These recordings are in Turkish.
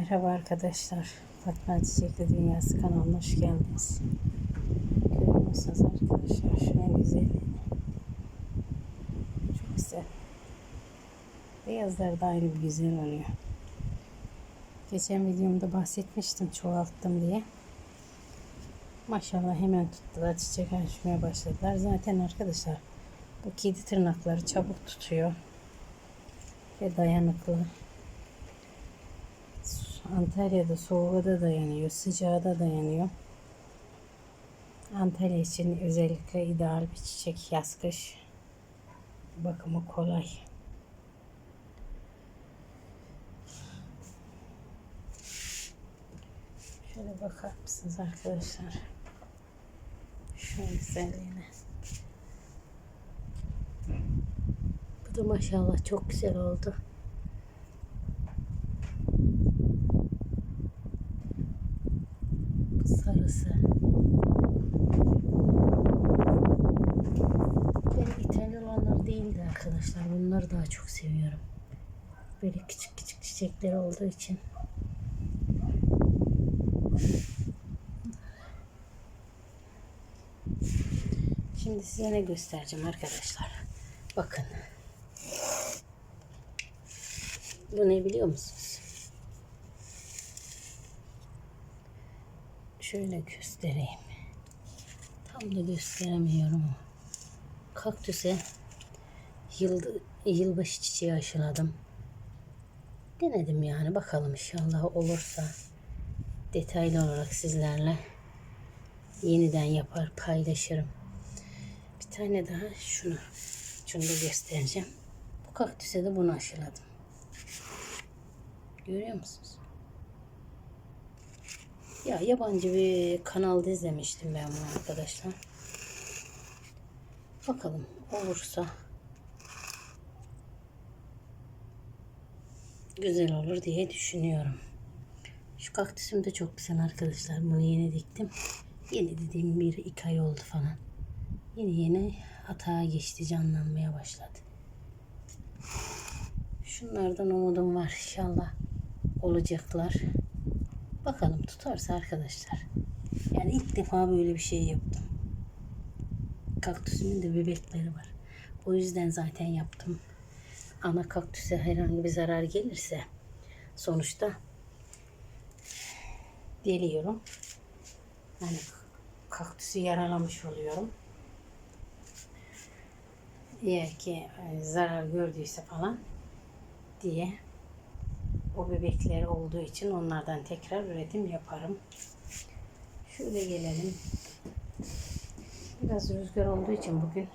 Merhaba arkadaşlar. Fatma Çiçekli Dünyası kanalına hoş geldiniz. Görüyor musunuz arkadaşlar? Şunun güzelliğini. Çok güzel. Beyazlar da aynı bir güzel oluyor. Geçen videomda bahsetmiştim çoğalttım diye. Maşallah hemen tuttular. Çiçek açmaya başladılar. Zaten arkadaşlar bu kedi tırnakları çabuk tutuyor. Ve dayanıklı. Antalya'da soğuğa da dayanıyor, sıcağa da dayanıyor. Antalya için özellikle ideal bir çiçek yaz kış. Bakımı kolay. Şöyle bakar mısınız arkadaşlar? Şu güzelliğine. Bu da maşallah çok güzel oldu. sarısı. Ben İtalyan olanlar değildi arkadaşlar. Bunları daha çok seviyorum. Böyle küçük küçük çiçekleri olduğu için. Şimdi size ne göstereceğim arkadaşlar. Bakın. Bu ne biliyor musunuz? Şöyle göstereyim. Tam da gösteremiyorum. Kaktüse yıl, yılbaşı çiçeği aşıladım. Denedim yani. Bakalım inşallah olursa detaylı olarak sizlerle yeniden yapar paylaşırım. Bir tane daha şunu şunu da göstereceğim. Bu kaktüse de bunu aşıladım. Görüyor musunuz? Ya yabancı bir kanalda izlemiştim ben bunu arkadaşlar. Bakalım olursa güzel olur diye düşünüyorum. Şu kaktüsüm de çok güzel arkadaşlar. Bunu yeni diktim. Yeni dediğim bir iki ay oldu falan. Yeni yeni atağa geçti canlanmaya başladı. Şunlardan umudum var inşallah olacaklar. Bakalım tutarsa arkadaşlar. Yani ilk defa böyle bir şey yaptım. Kaktüsümün de bebekleri var. O yüzden zaten yaptım. Ana kaktüse herhangi bir zarar gelirse sonuçta deliyorum. Yani kaktüsü yaralamış oluyorum. Eğer ki e, zarar gördüyse falan diye o bebekler olduğu için onlardan tekrar üretim yaparım. Şöyle gelelim. Biraz rüzgar olduğu için bugün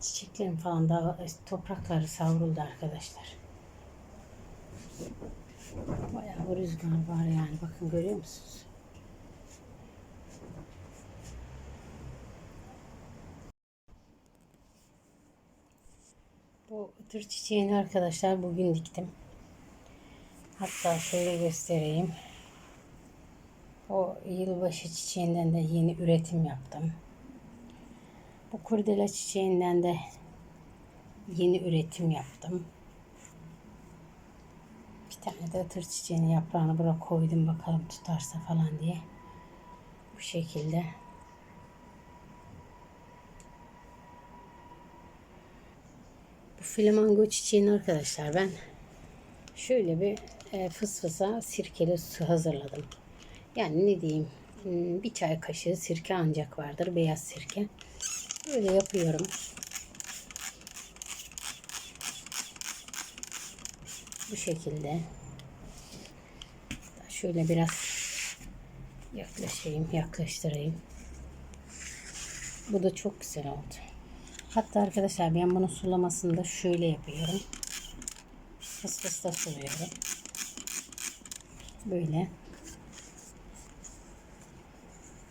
çiçeklerim falan da toprakları savruldu arkadaşlar. Bayağı bir rüzgar var yani. Bakın görüyor musunuz? Bu tür çiçeğini arkadaşlar bugün diktim. Hatta şöyle göstereyim. O yılbaşı çiçeğinden de yeni üretim yaptım. Bu kurdela çiçeğinden de yeni üretim yaptım. Bir tane de ıtır çiçeğinin yaprağını buraya koydum bakalım tutarsa falan diye. Bu şekilde. Bu flamingo çiçeğini arkadaşlar ben şöyle bir e, fısfısa sirkeli su hazırladım. Yani ne diyeyim bir çay kaşığı sirke ancak vardır beyaz sirke. Böyle yapıyorum. Bu şekilde. Şöyle biraz yaklaşayım, yaklaştırayım. Bu da çok güzel oldu. Hatta arkadaşlar ben bunun sulamasını da şöyle yapıyorum. Fıs fıs da suluyorum. Böyle.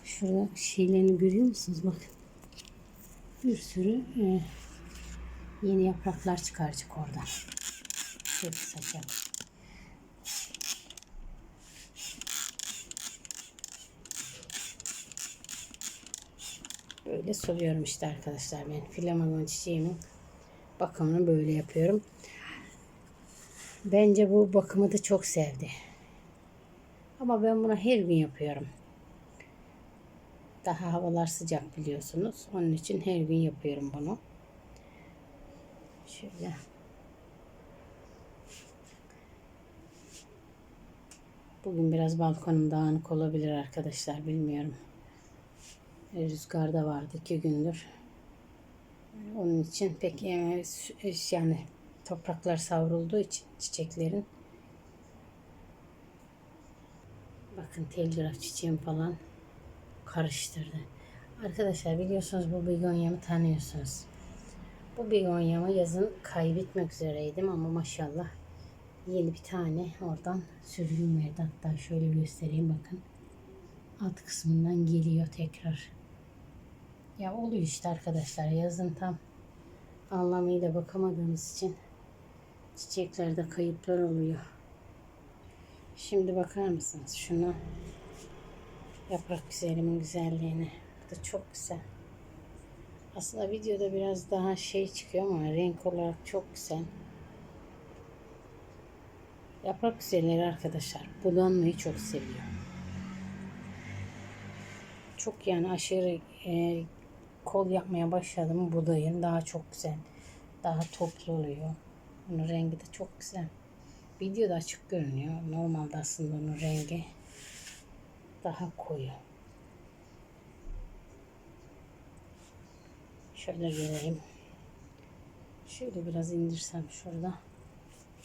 Şurada şeylerini görüyor musunuz? Bakın. Bir sürü e, yeni yapraklar çıkaracak oradan. Şöyle saçalım. Böyle suluyorum işte arkadaşlar ben. Flamingon çiçeğimin bakımını böyle yapıyorum. Bence bu bakımı da çok sevdi. Ama ben bunu her gün yapıyorum. Daha havalar sıcak biliyorsunuz. Onun için her gün yapıyorum bunu. Şöyle. Bugün biraz balkonum dağınık olabilir arkadaşlar. Bilmiyorum. Rüzgar da vardı iki gündür. Onun için pek e, yani topraklar savrulduğu için çiçeklerin bakın telgraf çiçeğim falan karıştırdı. Arkadaşlar biliyorsunuz bu begonyamı tanıyorsunuz. Bu begonyamı yazın kaybetmek üzereydim ama maşallah yeni bir tane oradan sürgün verdi. Hatta şöyle göstereyim bakın. Alt kısmından geliyor tekrar. Ya oluyor işte arkadaşlar yazın tam anlamıyla bakamadığımız için çiçeklerde kayıplar oluyor. Şimdi bakar mısınız şuna yaprak güzelimin güzelliğine. Bu da çok güzel. Aslında videoda biraz daha şey çıkıyor ama renk olarak çok güzel. Yaprak güzelleri arkadaşlar budanmayı çok seviyor. Çok yani aşırı e, kol yapmaya başladım budayın daha çok güzel. Daha toplu oluyor. Bunun rengi de çok güzel. Videoda açık görünüyor. Normalde aslında onun rengi daha koyu. Şöyle geleyim. Şöyle biraz indirsem şurada.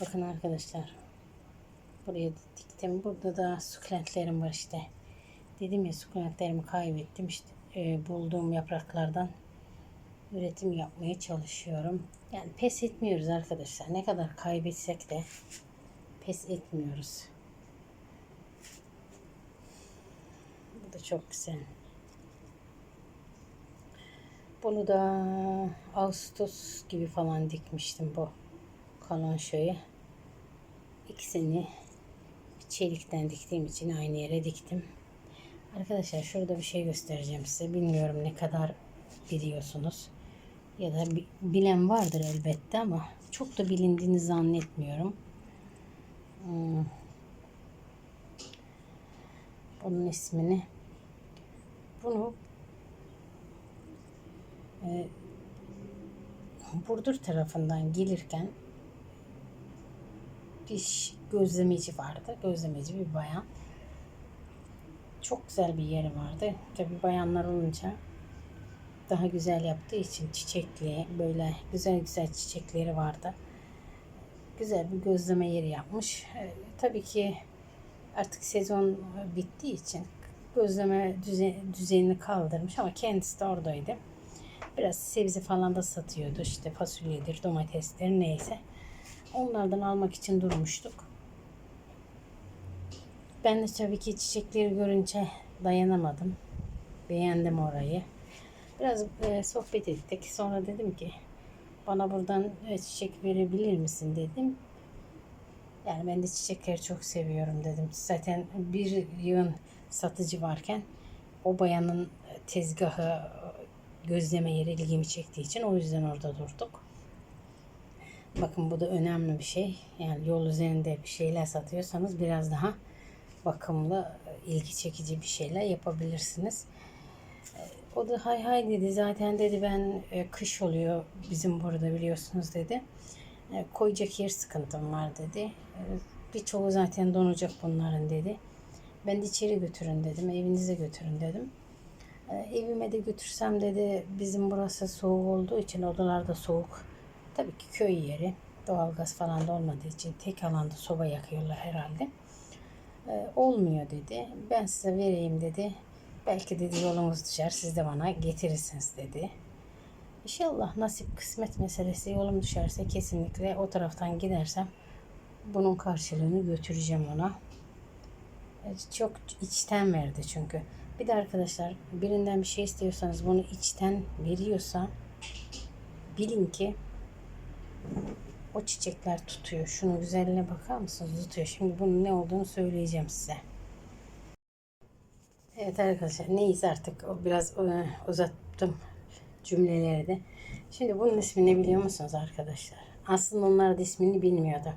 Bakın arkadaşlar. Buraya diktim. Burada da sukulentlerim var işte. Dedim ya sukulentlerimi kaybettim. İşte e, bulduğum yapraklardan üretim yapmaya çalışıyorum. Yani pes etmiyoruz arkadaşlar. Ne kadar kaybetsek de pes etmiyoruz. Da çok güzel. Bunu da Ağustos gibi falan dikmiştim bu kalonşoyu. İkisini çelikten diktiğim için aynı yere diktim. Arkadaşlar şurada bir şey göstereceğim size. Bilmiyorum ne kadar biliyorsunuz. Ya da bilen vardır elbette ama çok da bilindiğini zannetmiyorum. Hmm. Bunun ismini bunu e, Burdur tarafından gelirken bir gözlemeci vardı. Gözlemeci bir bayan. Çok güzel bir yeri vardı. Tabi bayanlar olunca daha güzel yaptığı için çiçekli böyle güzel güzel çiçekleri vardı. Güzel bir gözleme yeri yapmış. E, tabii ki artık sezon bittiği için gözleme düzen, düzenini kaldırmış ama kendisi de oradaydı. Biraz sebze falan da satıyordu. İşte fasulyedir, domatesdir neyse. Onlardan almak için durmuştuk. Ben de tabii ki çiçekleri görünce dayanamadım. Beğendim orayı. Biraz e, sohbet ettik. Sonra dedim ki bana buradan e, çiçek verebilir misin dedim. Yani ben de çiçekleri çok seviyorum dedim. Zaten bir yığın satıcı varken o bayanın tezgahı gözleme yeri ilgimi çektiği için o yüzden orada durduk. Bakın bu da önemli bir şey. Yani yol üzerinde bir şeyler satıyorsanız biraz daha bakımlı, ilgi çekici bir şeyler yapabilirsiniz. O da hay hay dedi. Zaten dedi ben e, kış oluyor bizim burada biliyorsunuz dedi. E, koyacak yer sıkıntım var dedi. E, birçoğu zaten donacak bunların dedi. Ben de içeri götürün dedim. Evinize götürün dedim. Evime de götürsem dedi bizim burası soğuk olduğu için odalarda soğuk. Tabii ki köy yeri. Doğalgaz falan da olmadığı için tek alanda soba yakıyorlar herhalde. Ee, olmuyor dedi. Ben size vereyim dedi. Belki dedi yolunuz düşer siz de bana getirirsiniz dedi. İnşallah nasip kısmet meselesi yolum düşerse kesinlikle o taraftan gidersem bunun karşılığını götüreceğim ona. Çok içten verdi çünkü. Bir de arkadaşlar birinden bir şey istiyorsanız bunu içten veriyorsa bilin ki o çiçekler tutuyor. Şunun güzelliğine bakar mısınız? Tutuyor. Şimdi bunun ne olduğunu söyleyeceğim size. Evet arkadaşlar neyse artık o biraz e, uzattım cümleleri de. Şimdi bunun ismini biliyor musunuz arkadaşlar? Aslında onlar da ismini bilmiyordu.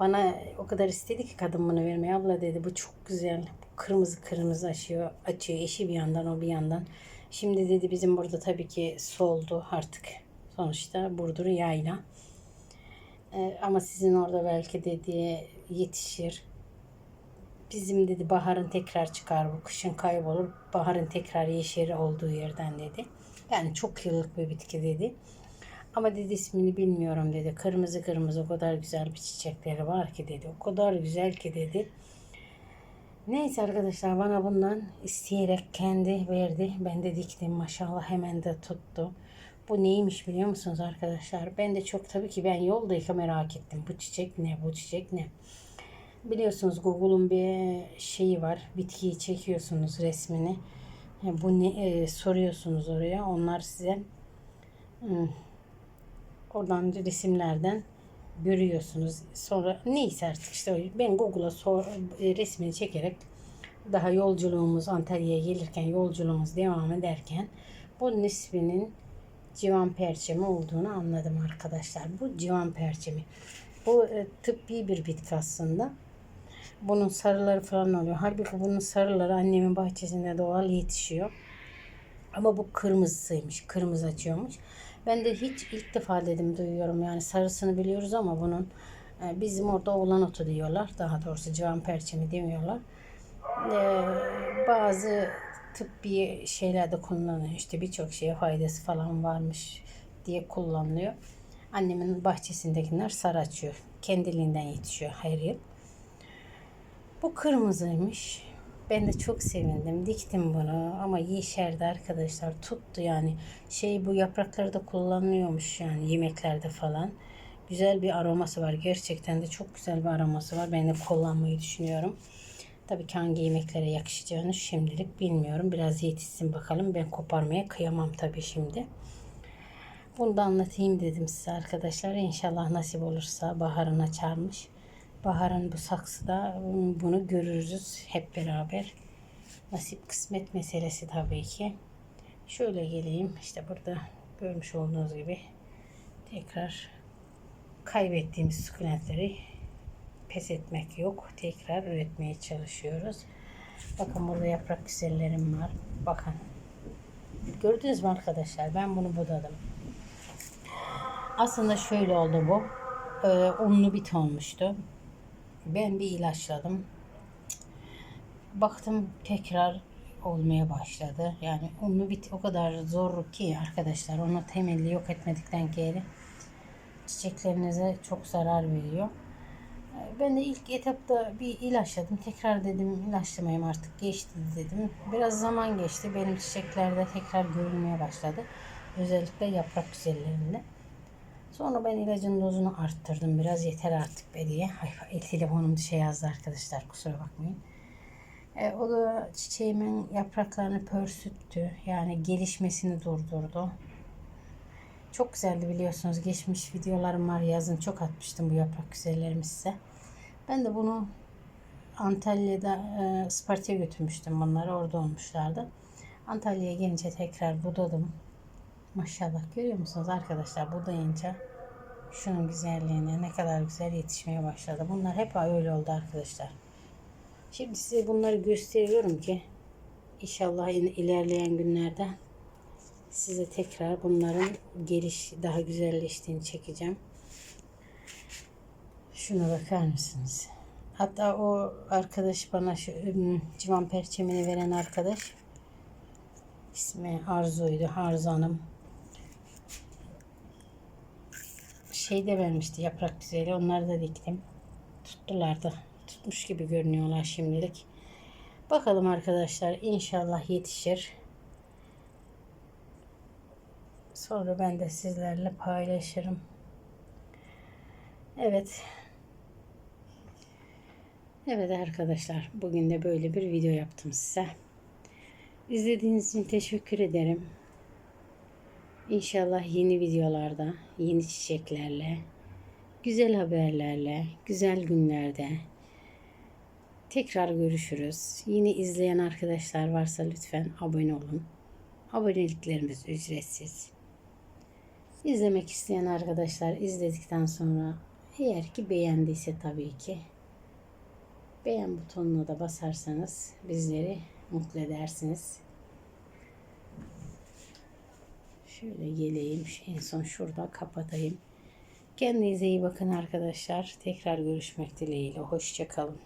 Bana o kadar istedi ki kadın bunu vermeye. Abla dedi bu çok güzel. Bu kırmızı kırmızı açıyor. Açıyor eşi bir yandan o bir yandan. Şimdi dedi bizim burada tabii ki soldu artık. Sonuçta Burdur yayla. Ee, ama sizin orada belki dedi yetişir. Bizim dedi baharın tekrar çıkar bu kışın kaybolur. Baharın tekrar yeşeri olduğu yerden dedi. Yani çok yıllık bir bitki dedi. Ama dedi ismini bilmiyorum dedi. Kırmızı kırmızı o kadar güzel bir çiçekleri var ki dedi. O kadar güzel ki dedi. Neyse arkadaşlar bana bundan isteyerek kendi verdi. Ben de diktim maşallah hemen de tuttu. Bu neymiş biliyor musunuz arkadaşlar? Ben de çok tabii ki ben yoldayken merak ettim. Bu çiçek ne? Bu çiçek ne? Biliyorsunuz Google'un bir şeyi var. Bitkiyi çekiyorsunuz resmini. Bu ne e, soruyorsunuz oraya. Onlar size hmm, oradan resimlerden görüyorsunuz. Sonra neyse artık işte ben Google'a sor, e, resmini çekerek daha yolculuğumuz Antalya'ya gelirken yolculuğumuz devam ederken bunun isminin civan perçemi olduğunu anladım arkadaşlar. Bu civan perçemi. Bu e, tıbbi bir bitki aslında. Bunun sarıları falan oluyor. Halbuki bunun sarıları annemin bahçesinde doğal yetişiyor. Ama bu kırmızısıymış. Kırmızı açıyormuş. Ben de hiç ilk defa dedim duyuyorum. Yani sarısını biliyoruz ama bunun e, bizim orada oğlan otu diyorlar. Daha doğrusu civan perçemi demiyorlar. E, bazı tıbbi şeylerde kullanılıyor. İşte birçok şeye faydası falan varmış diye kullanılıyor. Annemin bahçesindekiler sarı açıyor. Kendiliğinden yetişiyor her yıl. Bu kırmızıymış. Ben de çok sevindim. Diktim bunu ama yeşerdi arkadaşlar. Tuttu yani. Şey bu yaprakları da kullanılıyormuş yani yemeklerde falan. Güzel bir aroması var. Gerçekten de çok güzel bir aroması var. Ben de kullanmayı düşünüyorum. Tabii ki hangi yemeklere yakışacağını şimdilik bilmiyorum. Biraz yetişsin bakalım. Ben koparmaya kıyamam tabii şimdi. Bunu da anlatayım dedim size arkadaşlar. İnşallah nasip olursa baharın açarmış. Baharın bu saksıda bunu görürüz hep beraber. Nasip kısmet meselesi tabii ki. Şöyle geleyim. İşte burada görmüş olduğunuz gibi tekrar kaybettiğimiz sukulentleri pes etmek yok. Tekrar üretmeye çalışıyoruz. Bakın burada yaprak güzellerim var. Bakın. Gördünüz mü arkadaşlar? Ben bunu budadım. Aslında şöyle oldu bu. Ee, unlu bit olmuştu. Ben bir ilaçladım. Baktım tekrar olmaya başladı. Yani unlu bit o kadar zor ki arkadaşlar. Onu temelli yok etmedikten geri çiçeklerinize çok zarar veriyor. Ben de ilk etapta bir ilaçladım. Tekrar dedim ilaçlamayayım artık geçti dedim. Biraz zaman geçti. Benim çiçeklerde tekrar görülmeye başladı. Özellikle yaprak güzellerinde. Sonra ben ilacın dozunu arttırdım. Biraz yeter artık be diye. Ay, el telefonum şey yazdı arkadaşlar kusura bakmayın. E, o da çiçeğimin yapraklarını pörsüttü. Yani gelişmesini durdurdu. Çok güzeldi biliyorsunuz. Geçmiş videolarım var yazın. Çok atmıştım bu yaprak güzellerimi size. Ben de bunu Antalya'da e, Isparta'ya götürmüştüm bunları. Orada olmuşlardı. Antalya'ya gelince tekrar budadım. Maşallah görüyor musunuz arkadaşlar budayınca şunun güzelliğine ne kadar güzel yetişmeye başladı. Bunlar hep öyle oldu arkadaşlar. Şimdi size bunları gösteriyorum ki inşallah ilerleyen günlerde size tekrar bunların geliş daha güzelleştiğini çekeceğim. Şuna bakar mısınız? Hatta o arkadaş bana şu civan perçemini veren arkadaş ismi Arzu'ydu. Arzu Hanım. Şey de vermişti yaprak güzeli. Onları da diktim. Tuttular da. Tutmuş gibi görünüyorlar şimdilik. Bakalım arkadaşlar. inşallah yetişir. Sonra ben de sizlerle paylaşırım. Evet. Evet arkadaşlar. Bugün de böyle bir video yaptım size. İzlediğiniz için teşekkür ederim. İnşallah yeni videolarda, yeni çiçeklerle, güzel haberlerle, güzel günlerde tekrar görüşürüz. Yeni izleyen arkadaşlar varsa lütfen abone olun. Aboneliklerimiz ücretsiz. İzlemek isteyen arkadaşlar izledikten sonra Eğer ki beğendiyse tabii ki. Beğen butonuna da basarsanız bizleri mutlu edersiniz. Şöyle geleyim. En son şurada kapatayım. Kendinize iyi bakın arkadaşlar. Tekrar görüşmek dileğiyle. Hoşçakalın.